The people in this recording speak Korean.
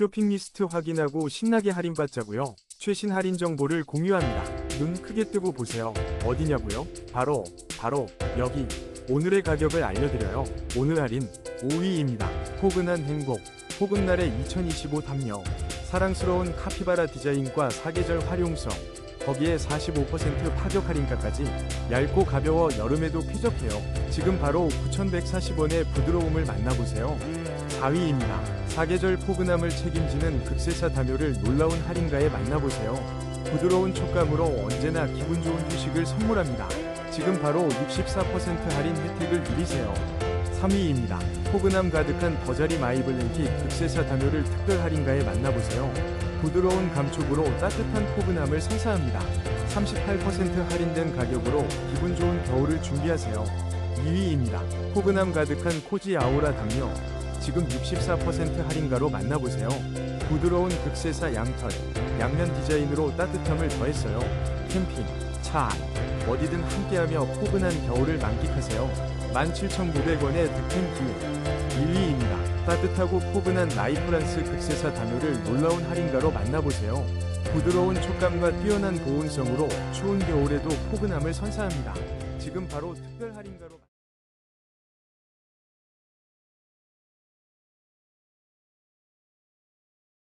쇼핑 리스트 확인하고 신나게 할인받자고요. 최신 할인 정보를 공유합니다. 눈 크게 뜨고 보세요. 어디냐고요? 바로 바로 여기. 오늘의 가격을 알려드려요. 오늘 할인 5위입니다. 포근한 행복. 포근날의 2025 담요. 사랑스러운 카피바라 디자인과 사계절 활용성. 거기에 45% 파격 할인가까지 얇고 가벼워 여름에도 쾌적해요. 지금 바로 9,140원의 부드러움을 만나보세요. 4위입니다. 사계절 포근함을 책임지는 극세사 담요를 놀라운 할인가에 만나보세요. 부드러운 촉감으로 언제나 기분 좋은 휴식을 선물합니다. 지금 바로 64% 할인 혜택을 누리세요. 3위입니다. 포근함 가득한 더자리 마이블랭키 극세사 담요를 특별 할인가에 만나보세요. 부드러운 감촉으로 따뜻한 포근함을 선사합니다. 38% 할인된 가격으로 기분 좋은 겨울을 준비하세요. 2위입니다. 포근함 가득한 코지 아오라 담요. 지금 64% 할인가로 만나보세요. 부드러운 극세사 양털, 양면 디자인으로 따뜻함을 더했어요. 캠핑, 차 안, 어디든 함께하며 포근한 겨울을 만끽하세요. 17,900원의 득템 기후 1위입니다. 따뜻하고 포근한 나이프란스 극세사 담요를 놀라운 할인가로 만나보세요. 부드러운 촉감과 뛰어난 보온성으로 추운 겨울에도 포근함을 선사합니다. 지금 바로 특별 할인가로